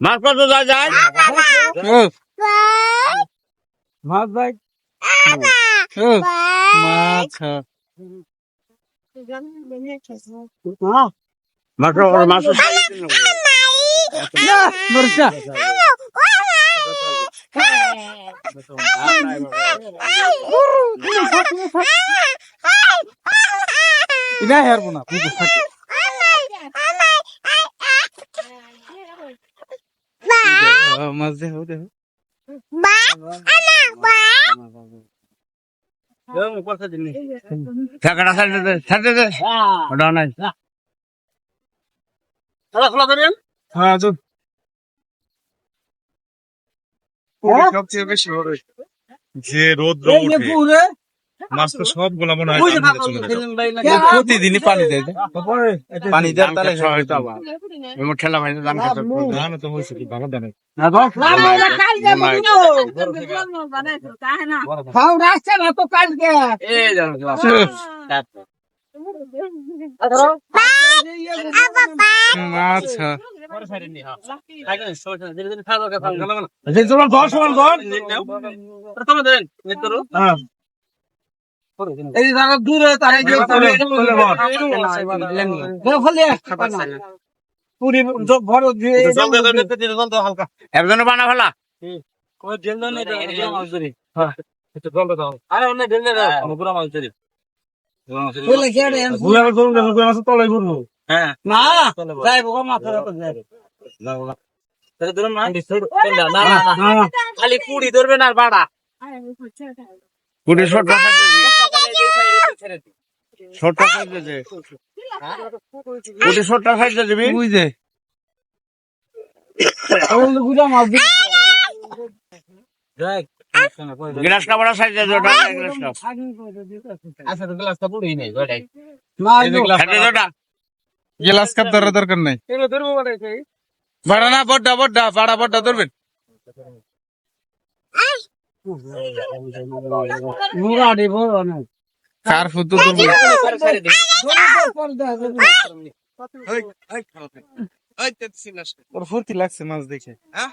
মাছ কত যায় যায়? মাছ যাই মাছ মাছ মাছ মরচা এটা হেরবো না বুঝো থাকে মাছ দেখো দেখো টাকাটা ছাড়তে দে ছাড়তে দে ওটা নাই হ্যাঁ চল সবচেয়ে বেশি বড় যে রোদ পুরে? মাছ তো সব গোলা মনে হয় প্রতিদিনই পানি দেয় পানি তাহলে হয়তো আবার। এমন ঠেলা ভাই দাম খেতে তো হয়েছে কি ভালো জানে। না তো খাও রাস্তা না তো কালকে এই জানো মাছ যে তোমার দশ সমান দশ হ্যাঁ। এই যারা দূরে তারা পুরি বলে কি আরে মাছ তলাই করব না যাইবো গো মাথা রাখো খালি কুড়ি ধরবে না বাড়া। কুড়ি সাইজ আছে কুড়ি ছোট সাইজ দিবি বুঝ দে ওই গুড়া মাছ দি গ্লাস কা বড় সাইজ আছে ওটা গ্লাস কা না খাতে ওটা গ্লাস কাপ ধরার দরকার নাই বাড়া না বড্ডা বড্ডা বাড়া বড্ডা ধরবেন কার ওর ফুর্তি লাগছে মাছ দেখে হ্যাঁ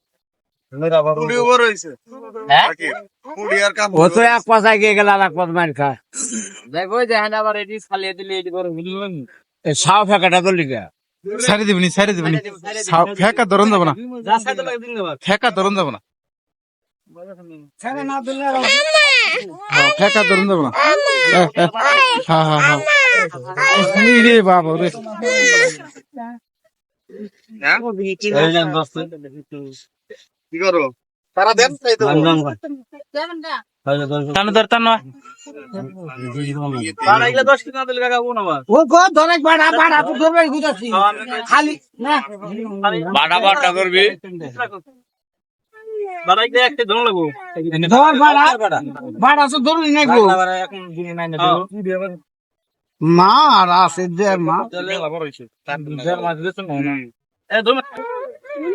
ও তো এক পাশায় গিয়ে গেল আর এক পাশ মার খা। দেখো যে হ্যাঁ আবার এটি খালিয়ে দিলে এটি করে বুঝলেন সাও ফেকাটা তো লিখা সারি দিবনি সারি দিবনি ফেকা ধরন যাব না। ফেকা ধরন যাব না। হ্যাঁ, ফেকা ধরন যাব না। হ্যাঁ হ্যাঁ। হ্যাঁ রে বাবা রে। কি করো? তারা দেন তাই তো। মা আর আছে দেড় মা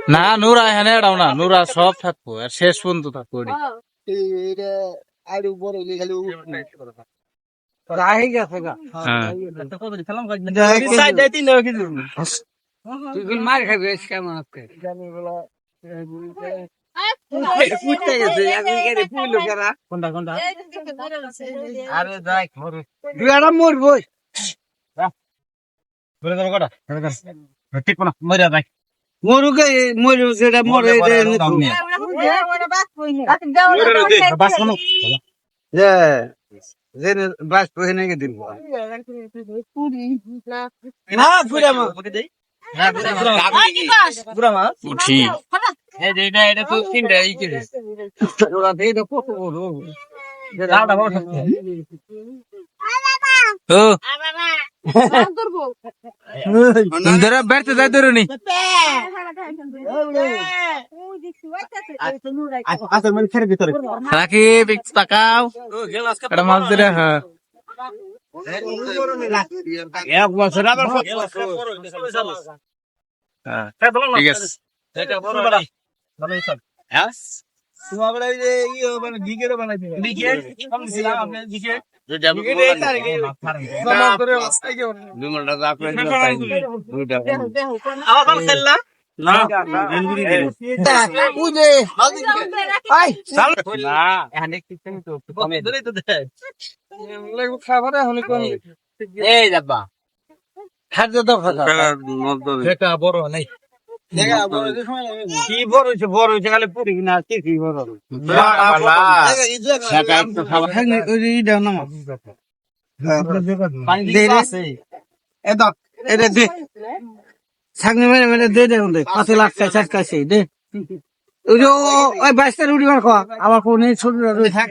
না নুরা এখানে এড়াও না নুরা সব থাকব আর শেষ পর্যন্ত থাকব এডি। রাহি গেছে গা। হ্যাঁ। তুই মার খাবি কেমন আরে দেখ আর মরবো। ঠিক না মরিয়া যাই মরুকে মরু সেটা মরে বাস পহে নাকি দিন না। পুরা মা। উঠি এই যে এটা এটা তো তিনটা এই কি ওরা দেই কত বড়। ও তুমি ধরো, বেড়তে যাই ধরো নি। বিক্স তাকাও। এটা মাছ ধরে হ্যাঁ এক বছর আবার ঠিক আছে। যা করে এই যাবা খাদ্য তো এটা বড় নাই। কি বড় হয়েছে বড় হয়েছে খালি পুরি কিনা কি বড় দে ছাগনি মেরে মেরে দে দে দে পাঁচ লাখ চাই চার কাছে দে ওই যে ওই বাইশটা রুটি মার খাওয়া আমার কোন ছোট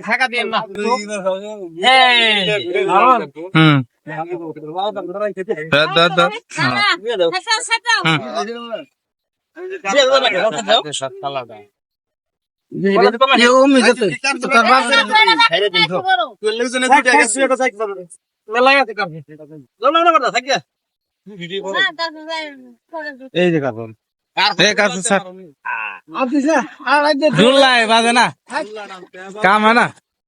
থাকা দিয়ে না হুম এই যে কাপড় কাম হয় না।